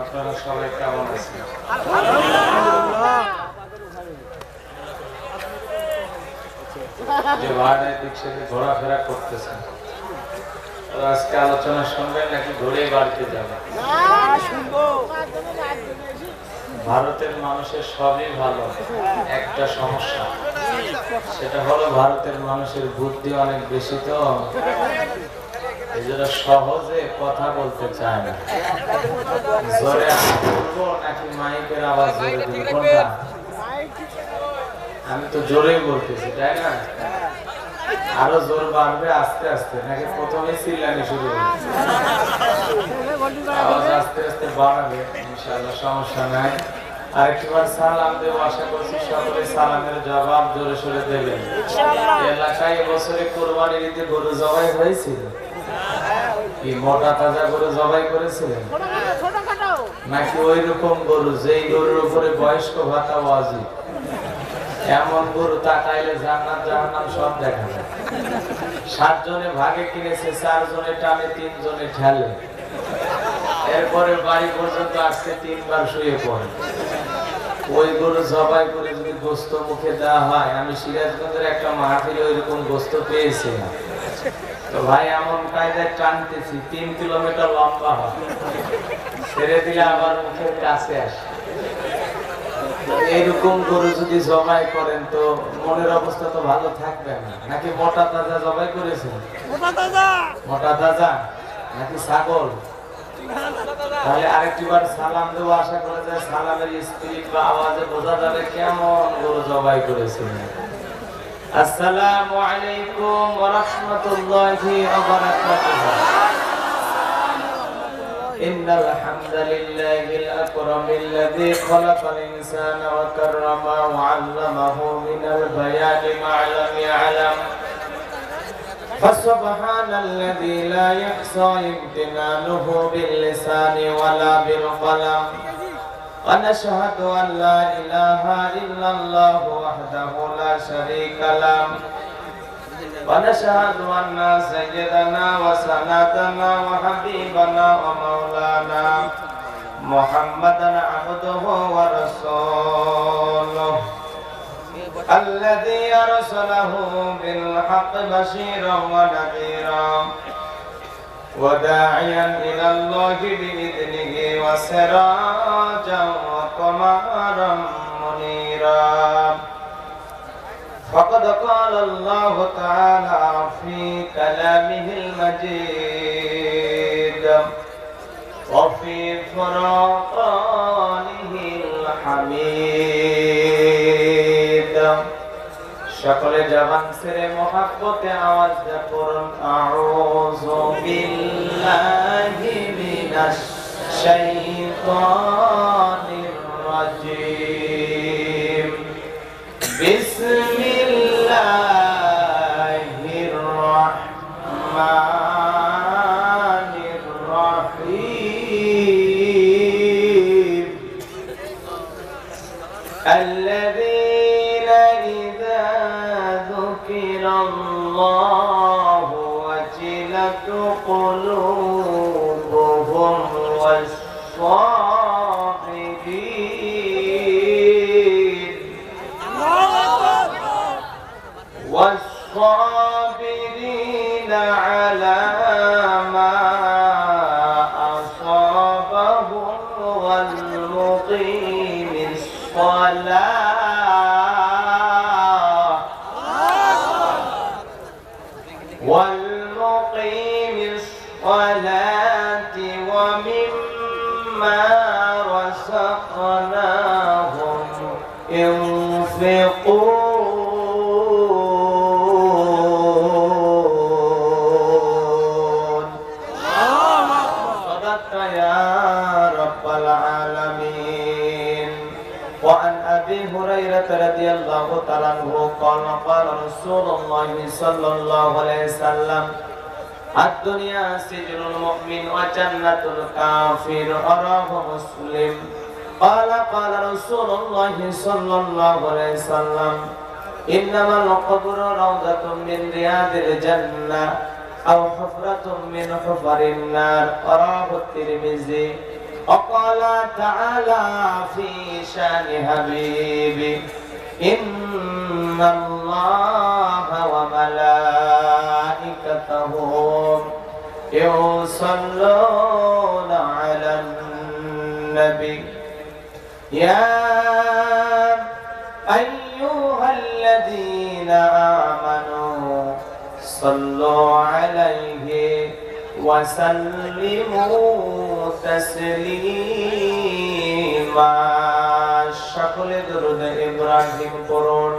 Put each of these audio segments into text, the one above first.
আপনারা সবাই কেমন যে দিক ঘোরাফেরা করতেছেন আজকে আলোচনা শুনবেন নাকি ঘুরে বাড়িতে যাবে ভারতের মানুষের সবই ভালো একটা সমস্যা। সেটা হলো ভারতের মানুষের বুদ্ধি অনেক বেশি তো। এই জন্য সহজে কথা বলতে চায় না। জোরে নাকি মাইকের আওয়াজ জোরে আমি তো জোরেই বলতেছি, তাই না? আরও জোর বাড়বে আস্তে আস্তে, নাকি প্রথমে চিল্লানি শুরু আওয়াজ আস্তে আস্তে বাড়াবে সমস্যা নাই। আরেকবার সালাম দেব আশা করছি সকলে সালামের জবাব জোরে সোরে দেবেন। এলাকায় এবছরে কোরবানির ঈদে গরু জবাই হয়েছিল? কি মোটা তাজা গরু জবাই করেছিলেন? নাকি ওই রকম গরু যেই গরুর উপরে বয়স্ক ভাতা এমন গরু তাকাইলে জান্নাত জাহান্নাম সব দেখা যায়। সাত জনে ভাগে কিনেছে চারজনে টানে তিন জনে ঠেলে। এরপরে বাড়ি পর্যন্ত আসতে তিনবার শুয়ে পড়ে। ওই গরু জবাই করে যদি গোস্ত মুখে দেওয়া হয় আমি সিরাজগঞ্জের একটা মাহফিলে ওইরকম গোস্ত পেয়েছিলাম তো ভাই এমন কায়দায় টানতেছি তিন কিলোমিটার লম্বা হয়। ছেড়ে দিলে আবার মুখের কাছে আসে। এইরকম গরু যদি জবাই করেন তো মনের অবস্থা তো ভালো থাকবে না। নাকি মোটা তাজা জবাই করেছেন? মোটা তাজা? নাকি ছাগল? তাহলে আরেকটিবার সালাম দেবো, আশা করা যায় সালামের স্পিরিট বা আওয়াজে বোঝা যাবে কেমন গরু জবাই করেছিল আসসালামু আলাইকুম ওয়া রাহমাতুল্লাহি ওয়া বারাকাতুহু। ইন্নাল হামদালিল্লাহিল খালাকাল ইনসানা ওয়া কাররামা ওয়া 'আল্লামাহু মিনাল বায়ানি فسبحان الذي لا يحصى امتنانه باللسان ولا بالقلم. ونشهد أن لا إله إلا الله وحده لا شريك له. ونشهد أن سيدنا وسندنا وحبيبنا ومولانا محمدا عبده ورسوله. الذي أرسله بالحق بشيرا ونذيرا وداعيا إلى الله بإذنه وسراجا وقمرا منيرا. فقد قال الله تعالى في كلامه المجيد وفي فرقانه الحميد. সকলে জবান ছেড়ে মহাব্বতে আওয়াজ দিয়ে পড়ুন আউযু বিল্লাহি মিনাশ শাইতানির রাজিম বিসমিল্লাহির রাহমানির রাহিম الذين إذا ذكر الله وجلت قلوبهم والصابرين. والصابرين رب العالمين وعن ابي هريره رضي الله تعالى عنه قال قال رسول الله صلى الله عليه وسلم الدنيا سجن المؤمن وجنة الكافر أراه مسلم قال قال رسول الله صلى الله عليه وسلم إنما القبر روضة من رياض الجنة أو حفرة من حفر النار رواه الترمذي وقال تعالى في شأن حبيبي إن الله وملائكته يصلون على النبي. يا أيها الذين آمنوا صلوا عليه وسلموا تسليما. شكل درود إبراهيم قرون.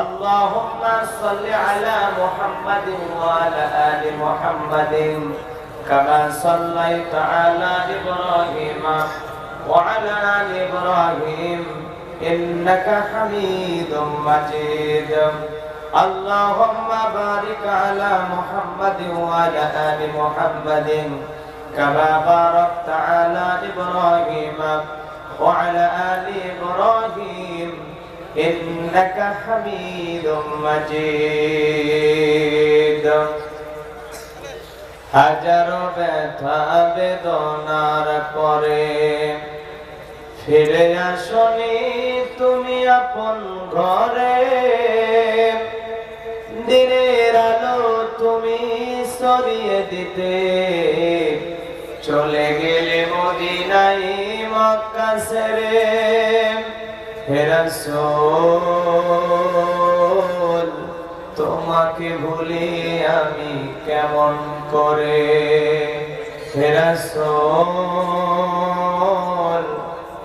اللهم صل على محمد وعلى آل محمد كما صليت على إبراهيم وعلى آل إبراهيم إنك حميد مجيد. اللهم بارك على محمد وعلى آل محمد كما باركت على إبراهيم وعلى آل إبراهيم إنك حميد مجيد হাজারো ব্যথা বেদনার পরে ফিরে আসনি তুমি আপন ঘরে দিতে। চলে গেলে মদিনাই মক্কা সেরে হেরাসোল তোমাকে ভুলি আমি কেমন করে? হেরাসোল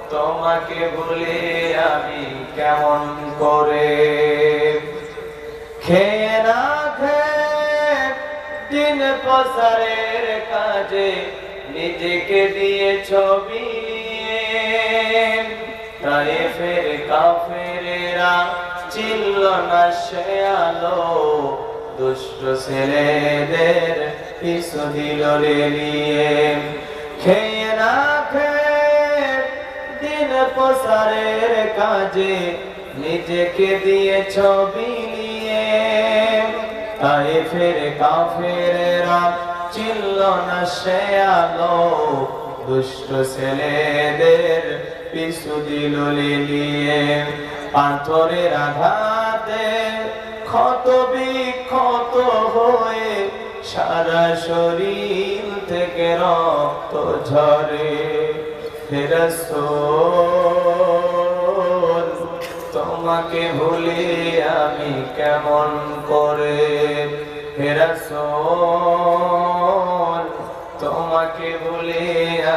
তোমাকে ভুলি আমি কেমন করে? খেয়ে না দিন প্রসারের কাজে নিজেকে দিয়ে ছবি তাই ফের কাফেরেরা চিল্ল না সে আলো। দুষ্ট ছেলেদের পিছু দিল রে নিয়ে। খেয়ে না খেয়ে দিন প্রসারের কাজে নিজেকে দিয়ে ছবি তাই ফের কাফেরেরা চিল্ল না সে আলো। দুষ্ট ছেলেদের পিছু দিল লিলিয়ে পাথরের আঘাতে ক্ষত বিক্ষত হয়ে সারা শরীর থেকে রক্ত ঝরে। ফেরসোল তোমাকে ভুলে আমি কেমন করে? ফেরসোল তোমাকে ভুলে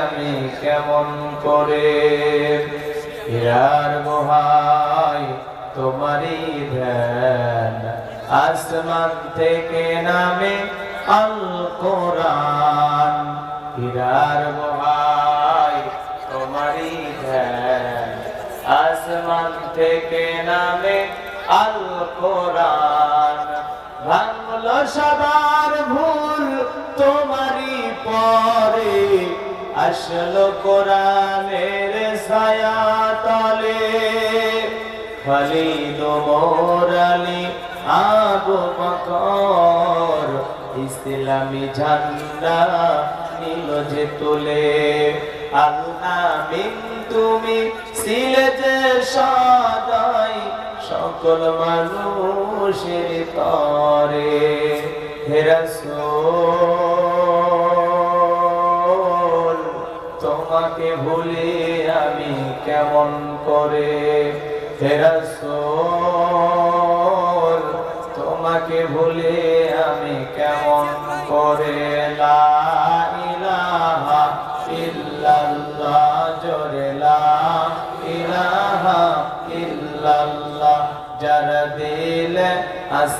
আমি কেমন করে? হীরার গোহাই তোমারই ধ্যান। আসমান থেকে নামে আল কোরআন হীরার গোহাই তোমারই ধ্যান। আসমান থেকে নামে আল কোরআন ভাঙলো সবার ভুল তোমারই পরে। আসলো কোরআনের ছায়া তলে খালিদ মোরালি আবু বকর, ইসলামী ঝান্ডা নীল যে তুলে। আল্লাহ তুমি ছিলে যে সদাই সকল মানুষের তরে। হেরাসোল তোমাকে ভুলে আমি কেমন করে? হেরাসোল তোমাকে ভুলে আমি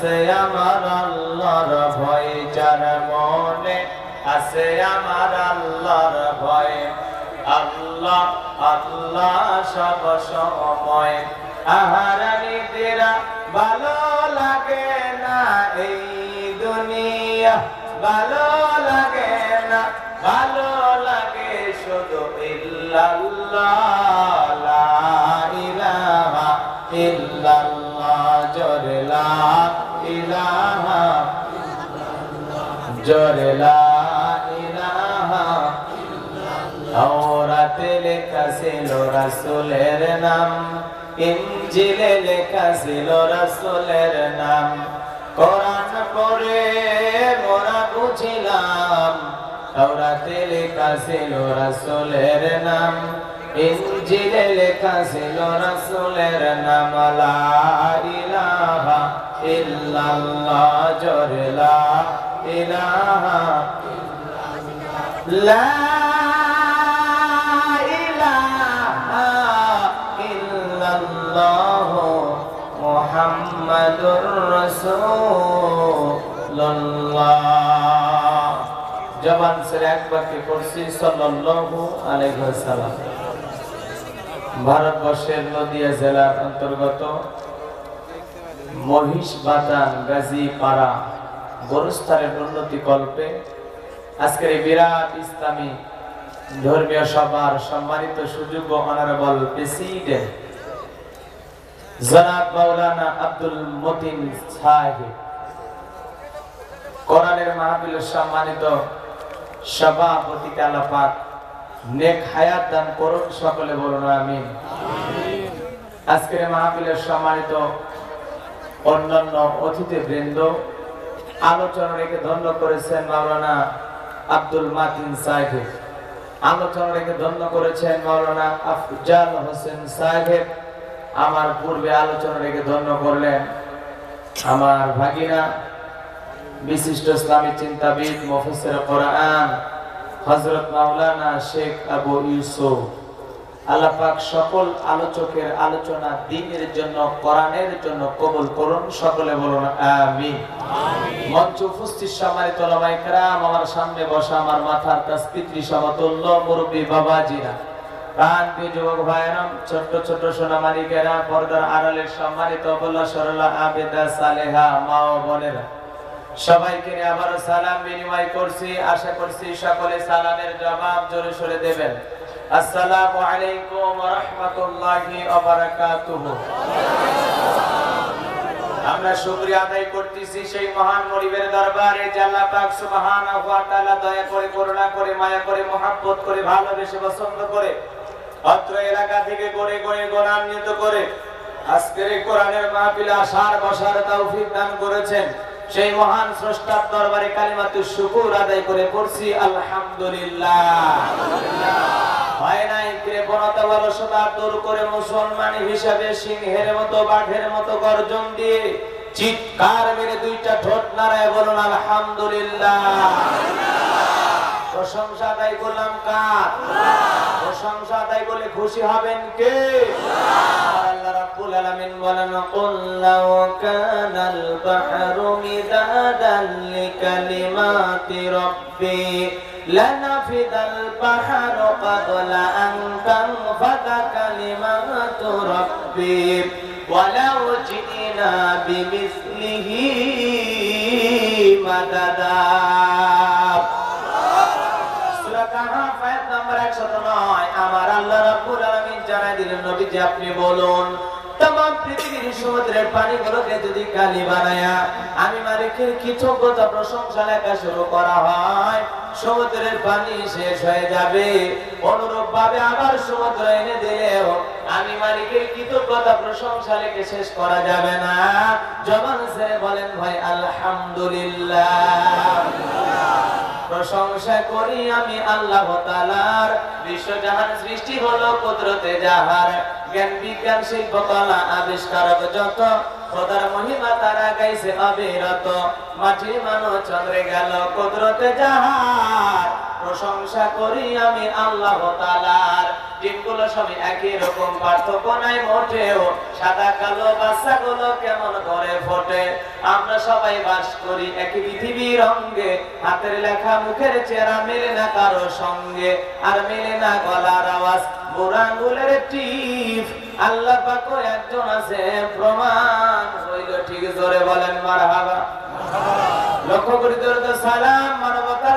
আছে আমার আল্লাহর ভয়, যার মনে আছে আমার আল্লাহর ভয়। আল্লাহ আল্লাহ সব সময়। আহারানিতেরা ভালো লাগে না এই দুনিয়া। ভালো লাগে না, ভালো লাগে শুধু ইল্লাল্লাহ। জোরে লা ইলাহা তাওরাতে লেখা ছিল রাসূলের নাম, ইনজিলে লেখা ছিল রাসূলের নাম। কোরআন পড়ে মোরা বুঝিলাম, তাওরাতে লেখা ছিল রাসূলের নাম, ইনজিলে লেখা ছিল রাসূলের নাম। লা ইলাহা ইল্লাল্লাহ, জোরে ইলাহা لا إله إلا الله محمد رسول الله জবান ছেড়ে একবার কি পড়ছি সাল্লাল্লাহু আলাইহি ওয়াসাল্লাম ভারতবর্ষের নদিয়া জেলার অন্তর্গত মহিষ বাতান গাজী পাড়া গরুস্থানের উন্নতি কল্পে আজকের এই বিরাট ইসলামী ধর্মীয় সভার সম্মানিত সুযোগ্য অনারেবল প্রেসিডেন্ট জনাব মাওলানা আব্দুল মতিন সাহেব, কোরআনের সম্মানিত নেক হায়াত দান করুন সকলে বলুন আমিন। আজকের মাহফিলের সম্মানিত অন্যান্য অতিথি বৃন্দ আলোচনা রেখে ধন্য করেছেন মাওলানা আব্দুল মাতিন সাহেব। আলোচনা রেখে ধন্য করেছেন মাওলানা আফজাল হোসেন সাহেব। আমার পূর্বে আলোচনা রেখে ধন্য করলেন আমার ভাগিনা, বিশিষ্ট ইসলামী চিন্তাবিদ, মুফাসসির কোরআন, হযরত মাওলানা শেখ আবু ইউসুফ। আল্লাহ পাক সকল আলোচকের আলোচনা দ্বীনের জন্য কোরআনের জন্য কবুল করুন। সকলে বলুন আমিন। মঞ্চ উপস্থিত সম্মানিত ওলামায়ে কেরাম আমার সামনে বসা আমার মাথার কাছ পিতৃ সমতুল্য মুরব্বী বাবাজিরা। প্রাণ যুবক ভাইয়েরাম ছোট্ট ছোট্ট সোনামানিকেরা পর্দার আড়ালের সম্মানিত বল্লা সরলা আবেদা সালেহা মা ও বোনেরা। সবাইকে নিয়ে আবারও সালাম বিনিময় করছি। আশা করছি সকলে সালামের জবাব জোরে সরে দেবেন। আসসালামু আলাইকুম আমরা আদায় করতেছি সেই মহান দরবারে পাক সুবহানাহু ওয়া তাআলা দয়া করে, করুণা করে, মায়া করে করে, ভালোবেসে পছন্দ করে, অত্র এলাকা থেকে গড়ে গড়ে করে আজকের এই কোরআনের মাহফিলে আসার, বসার তৌফিক দান করেছেন। সেই মহান স্রষ্টার দরবারে কালিমাতু শুকুর আদায় করে পড়ছি, আলহামদুলিল্লাহ। হয় নাই কৃপণতা অলসতা দূর করে মুসলমান হিসাবে সিংহের মতো, বাঘের মতো গর্জন দিয়ে চিৎকার মেরে দুইটা ঠোঁট নাড়ায় বলুন, আলহামদুলিল্লাহ। প্রশংসা তাই করলাম কার? প্রশংসা তাই বলে খুশি হবেন কে? আল্লাহ রাব্বুল আলামিন বলেন, কুল লাউ কানাল বাহরু মিদাদান লিকালিমাতি রাব্বি। কালিমাতু রাব্বি। ওয়ালাউ জিনা বিমিসলিহি মাদাদা। সূরা কাহফ আয়াত নাম্বার 109 আমার আল্লাহ রাব্বুল আলামিন জানাই দিলেন নবী যে আপনি বলুন হয়। সমুদ্রের পানি শেষ হয়ে যাবে। অনুরূপ ভাবে আবার সমুদ্র এনে দিলেও আমি মালিকের কৃতজ্ঞতা প্রশংসা লেখে শেষ করা যাবে না। জবান ছেড়ে বলেন, ভাই, আলহামদুলিল্লাহ। প্রশংসা করি আমি আল্লাহ তালার বিশ্বজাহান সৃষ্টি হলো কুদরতে যাহার। জ্ঞান বিজ্ঞান শিল্প কলা আবিষ্কারক যত। খোদার মহিমা তারা গাইছে অবিরত। মাটি মানো চন্দ্রে গেল কুদরতে যাহার। প্রশংসা করি আমি আল্লাহ তালার ডিমগুলো সবই একই রকম, পার্থক্য নাই মোটেও। সাদা, কালো, বাচ্চাগুলো কেমন করে ফোটে? আমরা সবাই বাস করি একই পৃথিবীর অঙ্গে। হাতের লেখা, মুখের চেহারা মেলে না কারও সঙ্গে। আর মেলে না গলার আওয়াজ, বুড়া আঙ্গুলের টিপ। আল্লাহ পাক একজন আছে, প্রমাণ হইল ঠিক জোরে বলেন, মারহাবা। লক্ষ্য করি দরুদ সালাম মানবতার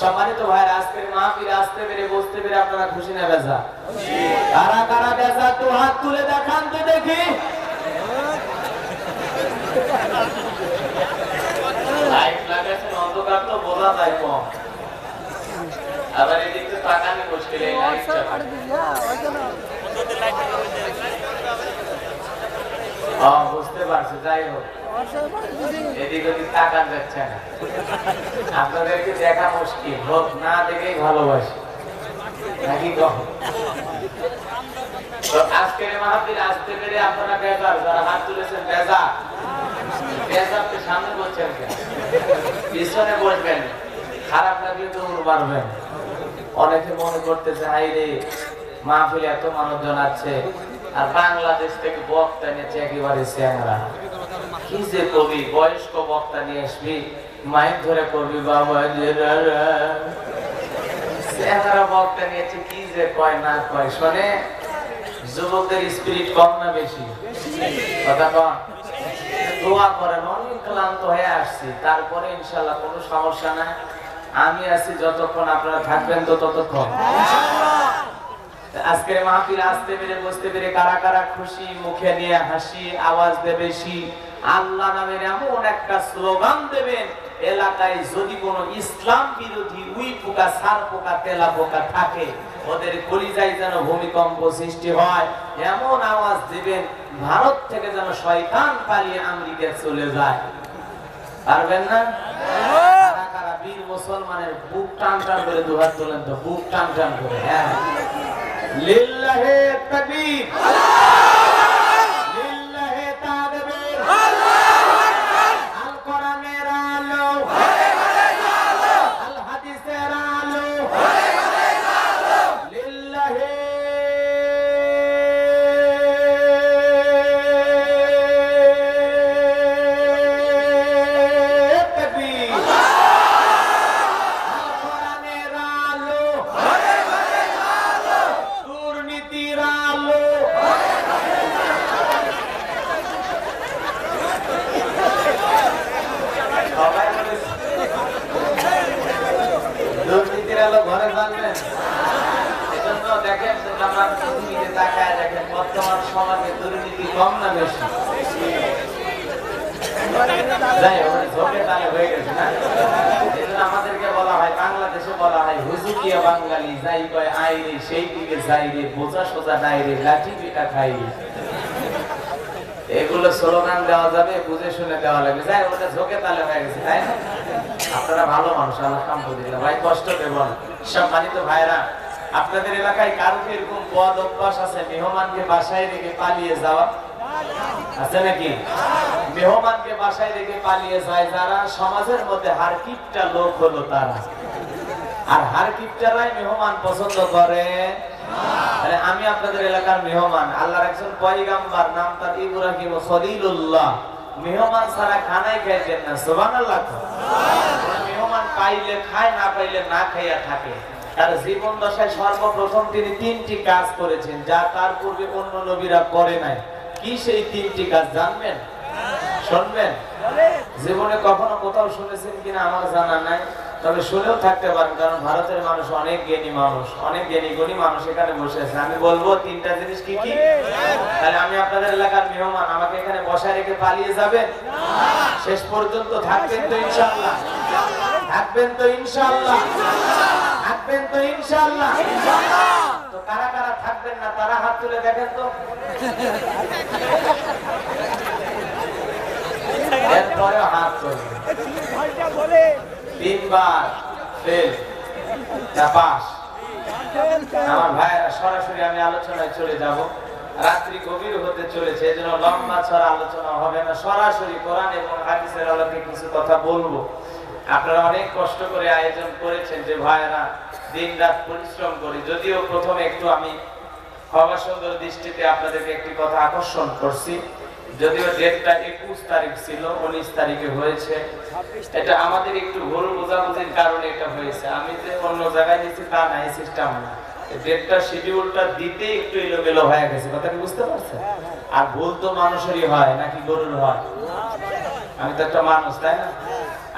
সম্মানিত ভাইরা আজকের মাহফিল আসতে পেরে বসতে পেরে আপনারা খুশি না বেজা? কারা কারা বেজা? তো হাত তুলে দেখান তো দেখি। লাইট লাগাচ্ছেন অন্ধকার তো বোঝা যায় আবার এদিক তাকানি মুশকিল বুঝতে পারছি, যাই হোক। এদিক ওদিক তাকান যাচ্ছে আপনাদেরকে দেখা মুশকিল না পিছনে বসবেন, খারাপ লাগলে মারবেন। অনেকে মনে করতেছে হাই রে মাহফিলে এত মানুষজন আছে আর বাংলাদেশ থেকে বক্তা এনেছে একেবারে স্যাংরা কি যে কবি, বয়স্ক বক্তা নিয়ে আসবি, মাইক ধরে করবি বাবা বক্তা নিয়েছে কি যে কয়, না কয়, শোনে, যুবকদের স্পিরিট কম না বেশি? কথা কন। দোয়া করেন, অনেক ক্লান্ত হয়ে আসছি। তারপরে ইনশাল্লাহ কোনো সমস্যা নাই। আমি আছি যতক্ষণ আপনারা থাকবেন তো ততক্ষণ। আজকের মাহফিল আসতে পেরে, বসতে পেরে কারা কারা খুশি, মুখে নিয়ে হাসি, আওয়াজ দেবে আল্লাহ নামের এমন একটা স্লোগান দেবেন, এলাকায় যদি কোনো ইসলাম বিরোধী উই পোকা, সার পোকা, তেলা পোকা থাকে, ওদের কলিজায় যেন ভূমিকম্প সৃষ্টি হয়, এমন আওয়াজ দিবেন, ভারত থেকে যেন শয়তান পালিয়ে আমেরিকা চলে যায়। পারবেন না? কারা কারা বীর মুসলমানের বুক টান টান করে দুহাত তোলেন তো, বুক টান টান করে হ্যাঁ। লিল্লাহে তাকবীর। লিল্লাহে এগুলো স্লোগান দেওয়া যাবে, বুঝে শুনে দেওয়া লাগবে। যাই ওটা ঝোঁকে তালে হয়ে গেছে, তাই না? আপনারা ভালো মানুষ ভাই, কষ্ট দেবেন সম্মানিত ভাইরা আপনাদের এলাকায় কারও এরকম পদ অভ্যাস আছে? মেহমানকে বাসায় রেখে পালিয়ে যাওয়া? আছে নাকি? মেহমানকে বাসায় রেখে পালিয়ে যায় যারা, সমাজের মধ্যে হারকিপটা লোক হলো তারা। আর হারকিপটারাই মেহমান পছন্দ করে। আমি আপনাদের এলাকার মেহমান, আল্লাহর একজন পয়গাম্বার নাম তার ইব্রাহিম মেহমান খানাই খাইতেন না মেহমান পাইলে খায়, না পাইলে না খাইয়া থাকে। তার জীবন দশায় সর্বপ্রথম তিনি তিনটি কাজ করেছেন, যা তার পূর্বে অন্য নবীরা করে নাই। কি সেই তিনটি কাজ জানবেন? শুনবেন? জীবনে কখনো কোথাও শুনেছেন কিনা আমার জানা নাই, তবে শুনেও থাকতে পারেন, কারণ ভারতের মানুষ অনেক জ্ঞানী মানুষ, অনেক জ্ঞানী গুণী মানুষ এখানে বসে আছে। আমি বলব, তিনটা জিনিস কি কি? তাহলে আমি আপনাদের এলাকার মেহমান, আমাকে এখানে বসায় রেখে পালিয়ে যাবেন? শেষ পর্যন্ত থাকবেন তো ইনশাল্লাহ থাকবেন তো ইনশাল্লাহ থাকবেন তো ইনশাআল্লাহ। তো কারা কারা থাকবেন না, তারা হাত তুলে দেখেন তো। সরাসরি আমি আলোচনায় চলে যাব। রাত্রি গভীর হতে চলেছে লম্বা ছড়া আলোচনা হবে না। সরাসরি কোরআন এবং কিছু কথা বলব। আপনারা অনেক কষ্ট করে আয়োজন করেছেন যে ভাইয়েরা দিন রাত পরিশ্রম করি। যদিও প্রথমে একটু আমি হওয়া সুন্দর দৃষ্টিতে আপনাদেরকে একটি কথা আকর্ষণ করছি। যদিও ডেটটা একুশ তারিখ ছিল, উনিশ তারিখে হয়েছে। এটা আমাদের একটু ভুল বোঝাবুঝির কারণে এটা হয়েছে। আমি যে অন্য জায়গায় নিচ্ছি তা নাই সিস্টেম না ডেটটা শিডিউলটা দিতে একটু এলোমেলো হয়ে গেছে, কথা কি বুঝতে পারছেন? আর ভুল তো মানুষেরই হয়, নাকি গরুর হয়? আমি তো একটা মানুষ, তাই না?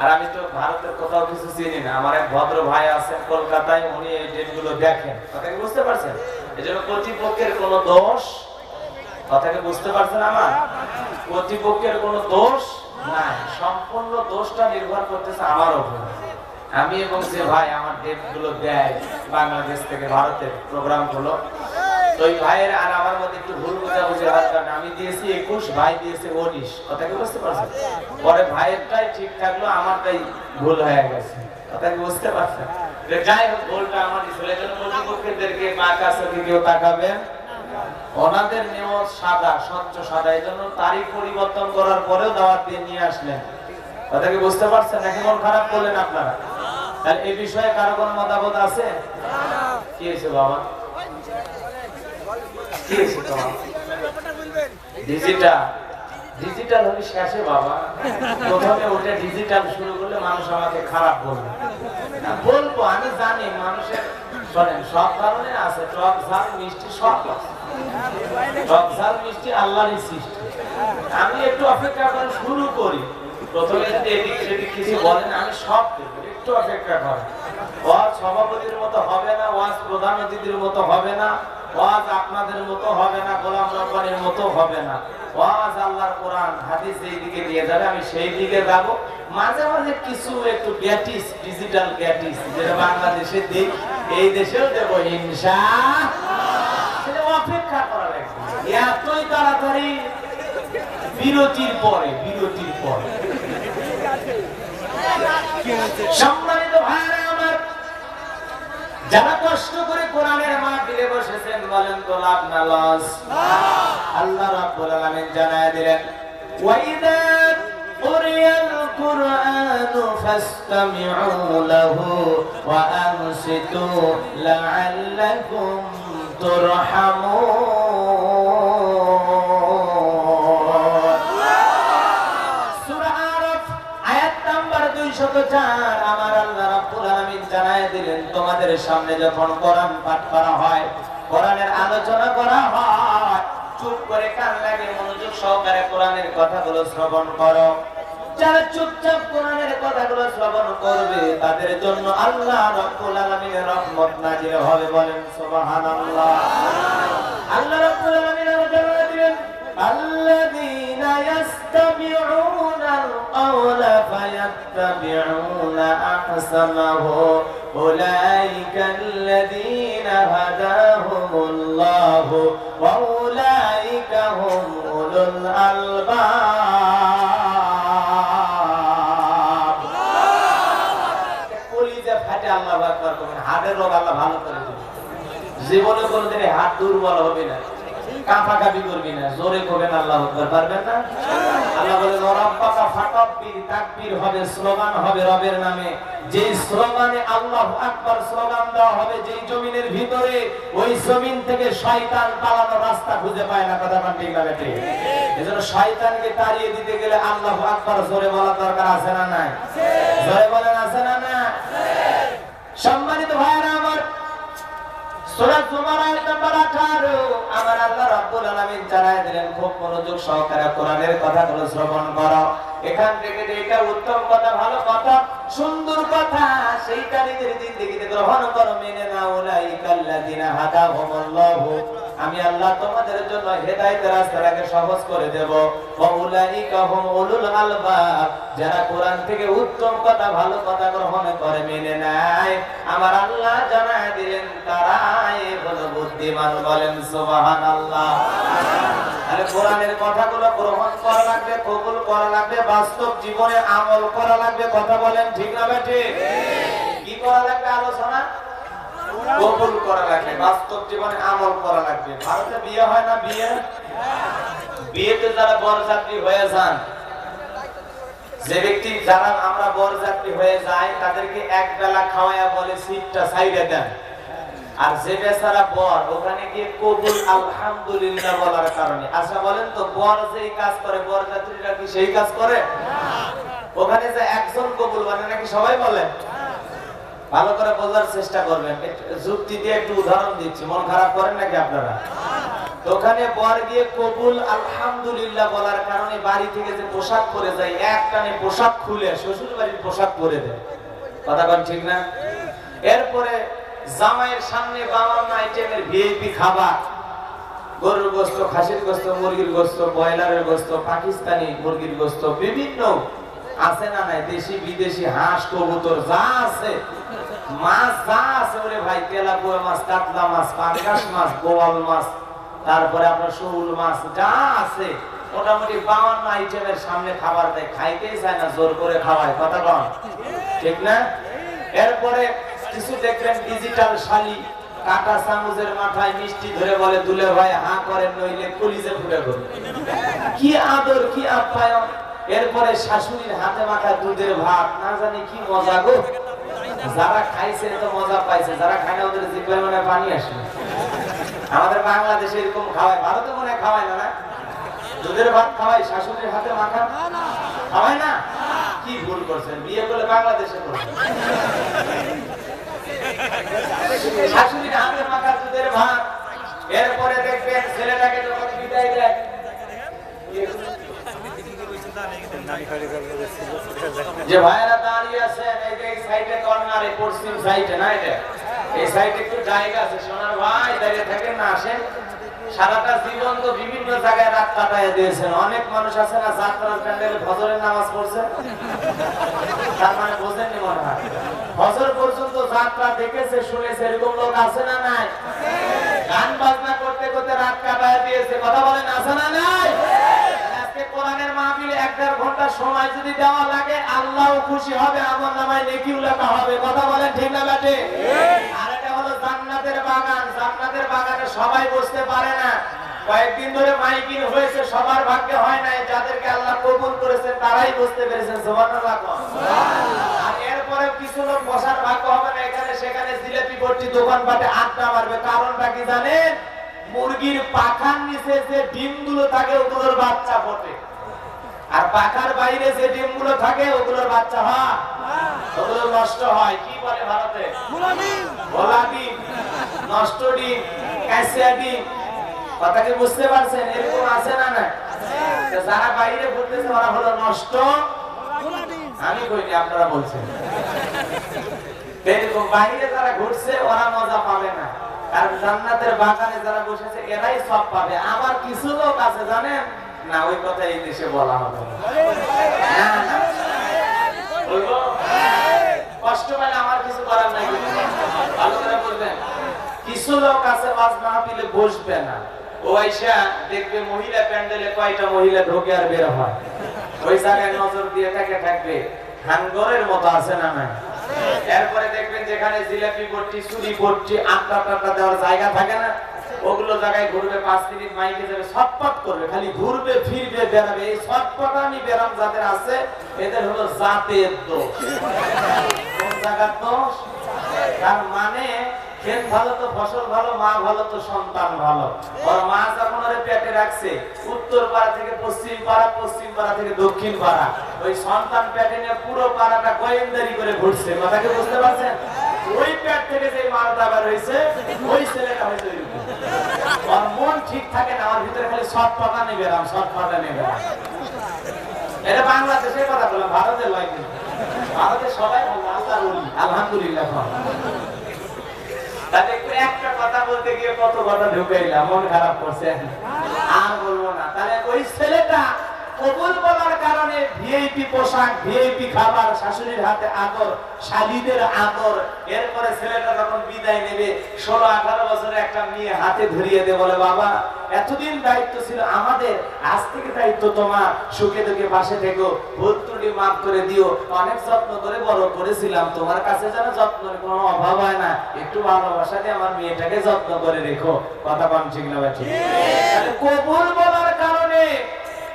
আর আমি তো ভারতের কোথাও কিছু চিনি না। আমার এক ভদ্র ভাই আছে কলকাতায়, উনি এই ডেটগুলো দেখেন। কথা কি বুঝতে পারছেন? এই জন্য কর্তৃপক্ষের কোনো দোষ? কথাকে বুঝতে পারছেন আমার? কর্তৃপক্ষের কোনো দোষ নাই। সম্পূর্ণ দোষটা নির্ভর করতেছে আমার উপর আমি এবং যে ভাই আমার ডেটগুলো দেয়, বাংলাদেশ থেকে ভারতের প্রোগ্রামগুলো ওনাদের নিয়ম সাদা, স্বচ্ছ সাদা, এই জন্য তারিখ পরিবর্তন করার পরেও দাওয়াত দিয়ে নিয়ে আসলেন। কথা কি বুঝতে পারছেন? মন খারাপ করলেন আপনারা? এই বিষয়ে কারও মতামত আছে? কি হয়েছে বাবা? কি হয়েছে ডিজিটাল ডিজিটাল হলে শেষে বাবা। প্রথমে ওটা ডিজিটাল শুরু করলে মানুষ আমাকে খারাপ বলবে। বলব, আমি জানি মানুষের, শোনেন, সব ধরনের আছে, টক ঝাল, মিষ্টি সব আছে। টক ঝাল, মিষ্টি আল্লাহরই সৃষ্টি। আমি একটু অপেক্ষা করে শুরু করি। আমি আপনাদের মতো হবে না, গোলাম রব্বানির মতো হবে না। ওয়াজ আল্লাহর কোরআন, হাদিস এই দিকে নিয়ে যাবে, আমি সেই দিকে যাব। মাঝে মাঝে কিছু একটু গ্যাটিস ডিজিটাল গ্যাটিস, যেটা বাংলাদেশে দিই, এই দেশেও দেবো হিংসা সেটা অপেক্ষা করা লাগবে। এতই তাড়াতাড়ি, বিরতির পরে বিরতির পরে। সম্মানিত ভাইরা আমার যারা কষ্ট করে কোরআনের মাহফিলে বসেছেন বলেন তো লাভ না লস আল্লাহ রাব্বুল আলামিন জানায় দিলেন ওয়াইদা قرئ القرآن فاستمعوا له وأنصتوا لعلكم ترحمون 204 আমার আল্লাহ রাব্বুল আলামিন জানায় দিলেন, তোমাদের সামনে যখন কোরআন পাঠ করা হয়, কোরআনের আলোচনা করা হয়, চুপ করে কান লাগে মনোযোগ সহকারে কোরআনের কথাগুলো শ্রবণ করো। যারা চুপচাপ কোরআনের কথাগুলো শ্রবণ করবে, তাদের জন্য আল্লাহ রাব্বুল আলামিনের রহমত নাজিল হবে বলেন, সুবহানাল্লাহ। আল্লাহ রাব্বুল আলামিন الذين يستمعون القول فيتبعون أحسنه أولئك الذين هداهم الله وأولئك هم أولو الألباب কলিজা ফাটে আল্লাহ আকবার করবেন হাতের রোগ আল্লাহ ভালো করে দেবে জীবনে কোনোদিন এই হাত দুর্বল হবে না কাপি করবি না। জোরে করবেন আল্লাহ পারবেন না? আল্লাহ বলে হবে, স্লোগান হবে রবের নামে। যেই স্লোগানে স্লোগান দেওয়া হবে, যেই জমিনের ভিতরে ওই জমিন থেকে শয়তান রাস্তা খুঁজে পায় না, কথা ঠিক লাগে এজন্য শয়তানকে তাড়িয়ে দিতে গেলে আল্লাহ আকবার জোরে বলা দরকার আছে না নাই? জোরে বলেন, আছে না না সম্মানিত ভাইরা সূরা জুমার আয়াত নাম্বার 18 আমার আল্লাহ রাব্বুল আলামিন জানায় দিলেন, খুব মনোযোগ সহকারে কোরআনের কথাগুলো শ্রবণ করো। এখান থেকে যে এটা উত্তম কথা, ভালো কথা, সুন্দর কথা, সেইটা নিজের জিন্দেগিতে আমি আল্লাহ তোমাদের জন্য হেদায়েতের রাস্তাটাকে সহজ করে দেব। ওয়া উলাইকা হুম উলুল আলবাব যারা কোরআন থেকে উত্তম কথা ভালো কথা গ্রহণ করে মেনে নেয়। আমার আল্লাহ জানায় দিলেন তারাই হলো বুদ্ধিমান। বলেন সুবহানাল্লাহ। তাহলে কোরআনের কথাগুলো গ্রহণ করা লাগবে কবুল করা লাগবে বাস্তব জীবনে আমল করা লাগবে। কথা বলেন ঠিক না ঠিক। কি করা লাগবে আলোচনা? কবুল করা লাগবে, বাস্তব জীবনে আমল করা লাগবে। ভারতে বিয়ে হয় না বিয়ে? বিয়েতে যারা বরযাত্রী হয়ে যান, যে ব্যক্তি যারা আমরা বরযাত্রী হয়ে যাই, তাদেরকে এক বেলা খাওয়ায়া বলে, সিটটা সাইডে দেন। আর যে বেচারা বর, ওখানে গিয়ে কবুল আলহামদুলিল্লাহ বলার কারণে। আচ্ছা বলেন তো, বর যেই কাজ করে বর যাত্রীরা কি সেই কাজ করে? ওখানে যে একজন কবুল মানে নাকি সবাই বলে? ভালো করে বোঝার চেষ্টা করবেন। যুক্তি দিয়ে একটু উদাহরণ দিচ্ছি। মন খারাপ করেন নাকি আপনারা? ওখানে বর গিয়ে কবুল, আলহামদুলিল্লাহ বলার কারণে বাড়ি থেকে যে পোশাক পরে যায়, এক টানে পোশাক খুলে শ্বশুর বাড়ির পোশাক পরে দেয়। কথা বল ঠিক না? এরপরে জামাইয়ের সামনে বাবান্ন আইটেমের ভিআইপি খাবার। গরুর গোস্ত, খাসির গোস্ত, মুরগির গোস্ত, ব্রয়লারের গোস্ত, পাকিস্তানি মুরগির গোস্ত, বিভিন্ন আছে না নাই? দেশি, বিদেশি হাঁস, কবুতর যা আছে। মাছ যা আছে, ওরে ভাই, তেলাপুয়া মাছ, কাতলা মাছ, পাঙ্গাস মাছ, বোয়াল মাছ, তারপরে আপনার শহুল মাছ যা আছে, মোটামুটি আইটেমের সামনে খাবার দেয়। খাইতেই চায় না, জোর করে খাওয়ায়, কথা ঠিক না? এরপরে কিছু দেখবেন ডিজিটাল শালি, কাটা চামচের মাথায় মিষ্টি ধরে বলে, দুলে ভাই, হা করেন, নইলে কলিজে ফুটে করবে কি আদর, কি আপ্যায়ন। এরপরে শাশুড়ির হাতে মাখা দুধের ভাত, না জানি কি মজা গো। যারা খাইছে তো মজা পাইছে, যারা খায় না ওদের জিব্বায় মনে পানি আসে আমাদের বাংলাদেশে এরকম খাওয়ায়, ভারতে মনে খাওয়ায় না না? দুধের ভাত শাশুড়ির হাতে খাওয়ায় না? কি ভুল করছেন? বিয়ে করলে বাংলাদেশে করছেন শাশুড়ির হাতে মাখা দুধের ভাত, এরপরে দেখবেন ছেলেটাকে যখন বিদায় দেয় যে ভাইরা দাঁড়িয়ে এই সাইডে কর্নারে, পশ্চিম সাইডে না এটা? এই সাইডে একটু জায়গা আছে, সোনার ভাই, দাঁড়িয়ে থাকেন না, আসেন। সারাটা জীবন তো বিভিন্ন জায়গায় রাত কাটায় দিয়েছেন। অনেক মানুষ আছে না যাত্রার প্যান্ডেলে ফজরের নামাজ পড়ছে? তার মানে বোঝেননি মনে হয়। ফজর পর্যন্ত যাত্রা দেখেছে, শুনেছে, এরকম লোক আছে না নাই? গান বাজনা করতে করতে রাত কাটায় দিয়েছে। কথা বলেন, আছে না নাই? কোরআনের মাহফিলে এক দেড় ঘণ্টা সময় যদি দেওয়া লাগে আল্লাহ খুশি হবে আমার নামায় নেকিও লেখা হবে। কথা বলেন ঠিক না ব্যাটে? আর এটা হলো জান্নাতের বাগান। জান্নাতের বাগানে সবাই বসতে পারে না। কয়েকদিন ধরে মাইকিং হয়েছে সবার ভাগ্যে হয় নাই। যাদেরকে আল্লাহ কবুল করেছেন তারাই বুঝতে পেরেছেন। আর এরপরে কিছু লোক বসার ভাগ্য হবে না। এখানে সেখানে জিলেপি ভর্তি দোকানপাটে আড্ডা মারবে। কারণটা কি জানেন? মুরগির পাখার নিচে যে ডিমগুলো থাকে, ওগুলোর বাচ্চা ফোটে। আর পাখার বাইরে যে ডিমগুলো থাকে, ওগুলোর বাচ্চা হয়। ওগুলো নষ্ট হয়। কি বলে ভারতে? ভোলা ডিম নষ্ট ডিম। ক্যাসিয়া ডিম বুঝতে পারছেন? এরকম আছে না না যারা বাইরে ঘুরতেছে ওরা হলো নষ্ট। আমি কইনি, আপনারা বলছেন। এরকম বাইরে যারা ঘুরছে, ওরা মজা পাবে না। জান্নাতের বাগানে যারা বসেছে এরাই সব পাবে। আবার কিছু লোক আছে জানেন? না ওই কথা এই দেশে বলা হবে না। না, না। কষ্ট পেলে আমার কিছু করার নাই। ভালো করে বলবেন। কিছু লোক আছে ওয়াজ মাহফিলে বসবে না। ও আইসা দেখবে মহিলা প্যান্ডেলে কয়টা মহিলা ঢোকে আর বের হয়। ওই জায়গায় নজর দিয়ে থাকে থাকবে। হাঙ্গরের মতো আছে না না এরপরে দেখবেন যেখানে জিলাপি ভর্তি, চুরি ভর্তি আটটা টাড্ডা দেওয়ার জায়গা থাকে না, ওগুলো জায়গায় ঘুরবে, পাঁচ মিনিট মাইকে যাবে ছটপট করবে, খালি ঘুরবে, ফিরবে, বেড়াবে। এই আমি বেরাম যাদের আছে, এদের হলো জাতের দোষ। কোন জায়গার দোষ? তার মানে ক্ষেত ভালো তো ফসল ভালো, মা ভালো তো সন্তান ভালো। ওর মা যখন ওরে পেটে রাখছে, উত্তর পাড়া থেকে পশ্চিম পাড়া পশ্চিম পাড়া থেকে দক্ষিণ পাড়া, ওই সন্তান পেটে নিয়ে পুরো পাড়াটা গোয়েন্দারি করে ঘুরছে কথাকে বুঝতে পারছেন? ওই পেট থেকে যে মালটা বের হয়েছে, ওই ছেলেটা হয়তো ওর মন ঠিক থাকে না আমার ভিতরে খালি সৎ পাতা নেবে রাম, সৎ পাতা নেবে। এটা বাংলাদেশের কথা বললাম, ভারতের লয় কিন্তু ভারতে সবাই বলে আল্লাহর আলহামদুলিল্লাহ। একটু একটা কথা বলতে গিয়ে কত কথা ঢুকাইলাম মন খারাপ করছে। আর বলব না। তাহলে ওই ছেলেটা কবুল বলার কারণে ভিআইপি পোশাক ভিআইপি খাবার শাশুড়ির হাতে আদর শালিদের আদর এরপরে ছেলেটা যখন বিদায় নেবে ষোলো আঠারো বছরে একটা মেয়ে হাতে ধরিয়ে দে বলে বাবা এতদিন দায়িত্ব ছিল আমাদের আজ থেকে দায়িত্ব তোমার। সুখে দুঃখে পাশে থেকো ভুল ত্রুটি মাফ করে দিও। অনেক যত্ন করে বড় করেছিলাম তোমার কাছে যেন যত্নের কোনো অভাব হয় না। একটু ভালোবাসা দিয়ে আমার মেয়েটাকে যত্ন করে রেখো। কথা পান ঠিক না ঠিক? কবুল বলার কারণে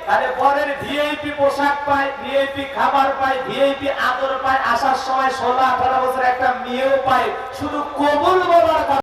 তাহলে পরের ভিআইপি পোশাক পায় ভিআইপি খাবার পায় ভিআইপি আদর পায়, আসার সময় ষোলো আঠারো বছর একটা মেয়েও পায়। শুধু কবুল বলার